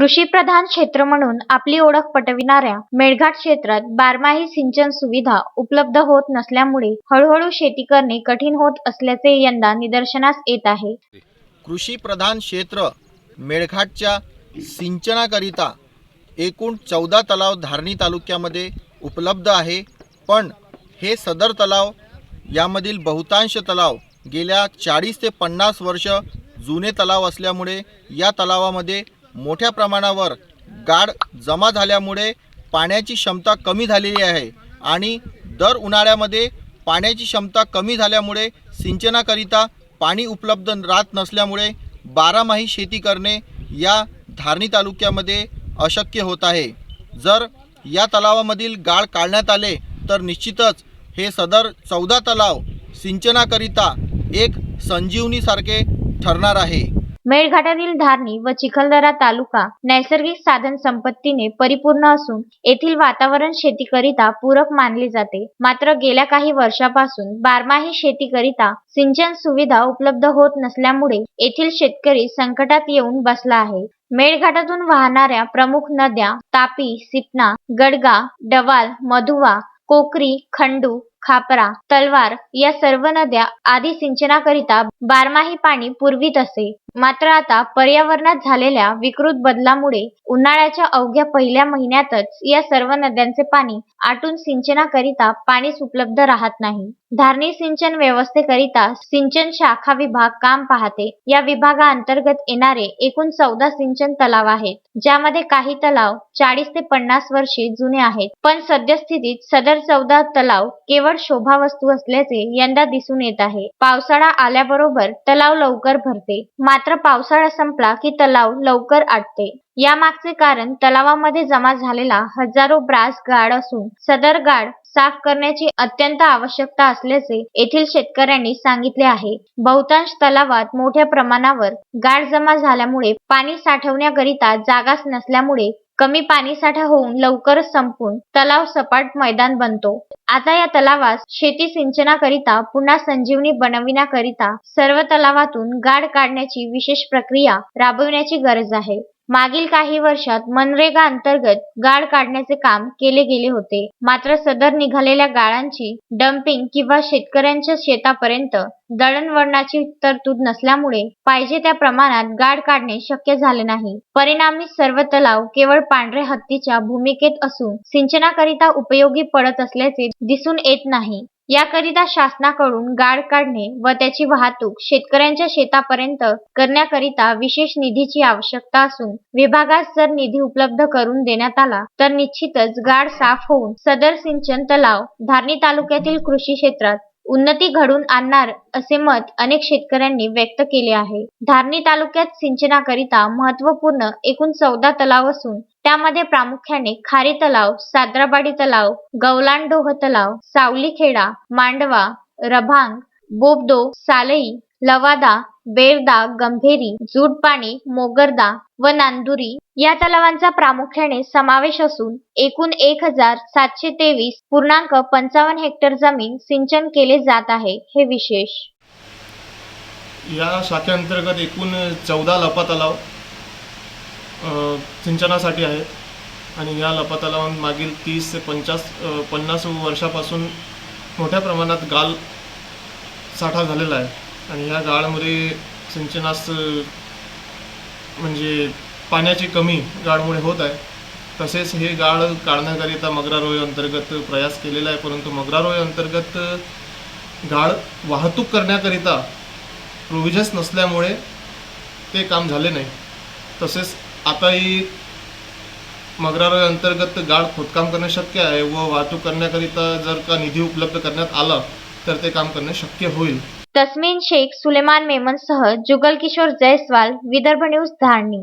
कृषी प्रधान क्षेत्र म्हणून आपली ओळख पटविणाऱ्या मेळघाट क्षेत्रात बारमाही सिंचन सुविधा उपलब्ध होत नसल्यामुळे हळूहळू शेती करणे कठीण होत असल्याचे यंदा निदर्शनास येत आहे. कृषी प्रधान क्षेत्र मेळघाटच्या सिंचनाकरिता एकूण चौदा तलाव धारणी तालुक्यामध्ये उपलब्ध आहे. पण हे सदर तलाव यामधील बहुतांश तलाव गेल्या चाळीस ते पन्नास वर्ष जुने तलाव असल्यामुळे या तलावामध्ये मोठ्या प्रमाणावर गाड जमा झाल्यामुळे पाण्याची क्षमता कमी झालेली आहे आणि दर उन्हाळ्यामध्ये पाण्याची क्षमता कमी झाल्यामुळे सिंचनाकरिता पाणी उपलब्ध राहत नसल्यामुळे बारामाही शेती करणे या धारणी तालुक्यामध्ये अशक्य होत आहे. जर या तलावामधील गाळ काढण्यात आले तर निश्चितच हे सदर चौदा तलाव सिंचनाकरिता एक संजीवनीसारखे ठरणार आहे. मेळघाटातील धारणी व चिखलदरा तालुका नैसर्गिक साधन संपत्तीने परिपूर्ण असून येथील वातावरण शेतीकरिता पूरक मानले जाते. मात्र गेल्या काही वर्षापासून बारमाही शेतीकरिता सिंचन सुविधा उपलब्ध होत नसल्यामुळे येथील शेतकरी संकटात येऊन बसला आहे. मेळघाटातून वाहणाऱ्या प्रमुख नद्या तापी सिपना गडगा डवाल मधुवा कोकरी खंडू खापरा तलवार या सर्व नद्या आदी सिंचनाकरिता बारमाही पाणी पुरवीत असे. मात्र आता पर्यावरणात झालेल्या विकृत बदलामुळे उन्हाळ्याच्या अवघ्या पहिल्या महिन्यातच या सर्व नद्यांचे पाणी आटून सिंचनाकरिता पाणीच उपलब्ध राहत नाही. धारणी सिंचन व्यवस्थेकरिता सिंचन शाखा विभाग काम पाहते. या विभागाअंतर्गत येणारे एकूण चौदा सिंचन तलाव आहेत ज्यामध्ये काही तलाव चाळीस ते पन्नास वर्षे जुने आहेत. पण सद्यस्थितीत सदर चौदा तलाव केवळ शोभा वस्तू असल्याचे यंदा दिसून येत आहे. पावसाळा आल्याबरोबर तलाव लवकर भरते. मात्र पावसाळा संपला की तलाव लवकर आटते. यामागचे कारण तलावामध्ये जमा झालेला हजारो ब्रास गाळ असून सदर गाळ साफ करण्याची अत्यंत आवश्यकता असल्याचे येथील शेतकऱ्यांनी सांगितले आहे. बहुतांश तलावात मोठ्या प्रमाणावर गाळ जमा झाल्यामुळे पाणी साठवण्याकरिता जागाच नसल्यामुळे कमी पाणीसाठा होऊन लवकरच संपून तलाव सपाट मैदान बनतो. आता या तलावास शेती सिंचनाकरिता पुन्हा संजीवनी बनविण्याकरिता सर्व तलावातून गाळ काढण्याची विशेष प्रक्रिया राबविण्याची गरज आहे. मागील काही वर्षात मनरेगा अंतर्गत गाळ काढण्याचे काम केले गेले होते. मात्र सदर निघालेल्या गाळांची डम्पिंग किंवा शेतकऱ्यांच्या शेतापर्यंत दळणवळणाची तरतूद नसल्यामुळे पाहिजे त्या प्रमाणात गाळ काढणे शक्य झाले नाही. परिणामी सर्व तलाव केवळ पांढऱ्या हत्तीच्या भूमिकेत असून सिंचनाकरिता उपयोगी पडत असल्याचे दिसून येत नाही. याकरिता शासनाकडून गाळ काढणे व त्याची वाहतूक शेतकऱ्यांच्या शेतापर्यंत करण्याकरिता विशेष निधीची आवश्यकता असून विभागास जर निधी उपलब्ध करून देण्यात आला तर निश्चितच गाळ साफ होऊन सदर सिंचन तलाव धारणी तालुक्यातील कृषी क्षेत्रात उन्नती घडून आणणार असे मत अनेक शेतकऱ्यांनी व्यक्त केले आहे. धारणी तालुक्यात सिंचनाकरिता महत्त्वपूर्ण एकूण चौदा तलाव असून त्यामध्ये प्रामुख्याने खारी तलाव साद्राबाडी तलाव गवलांडोह तलाव सावलीखेडा मांडवा रभांग बोबदो सालई लवादा बेवदा गंभेरी जूडपाणी मोगरदा व नांदुरी या तलावांचा प्रामुख्याने समावेश असून एकूण एक हजार सातशे तेवीस पूर्णांक पंचावन्न हेक्टर जमीन सिंचन केले जात आहे. हे विशेष. या शाखेअंतर्गत एकूण चौदा लपा तलाव सिंचनासाठी आहेत आणि या लपा तलावांत मागील तीस ते पंचास पन्नास वर्षापासून मोठ्या प्रमाणात गाळ साठा झालेला आहे. आणि या गाळामध्ये सिंचनास म्हणजे पाण्याची कमी गाळमुळे होत आहे. तसेच हे गाळ काढण्याकरिता मगरारोय अंतर्गत प्रयास केलेला आहे. परंतु मगरारोय अंतर्गत गाळ वाहतूक करण्याकरिता प्रोव्हिजन्स नसल्यामुळे ते काम झाले नाही. तसेच आता ही मगरारोय अंतर्गत गाळ खोदकाम करणे शक्य आहे व वाहतूक करण्याकरिता जर का निधी उपलब्ध करण्यात आला तर ते काम करणे शक्य होईल. तस्मीन शेख सुलेमान मेमनसह जुगल किशोर जयस्वाल विदर्भ न्यूज धारणी.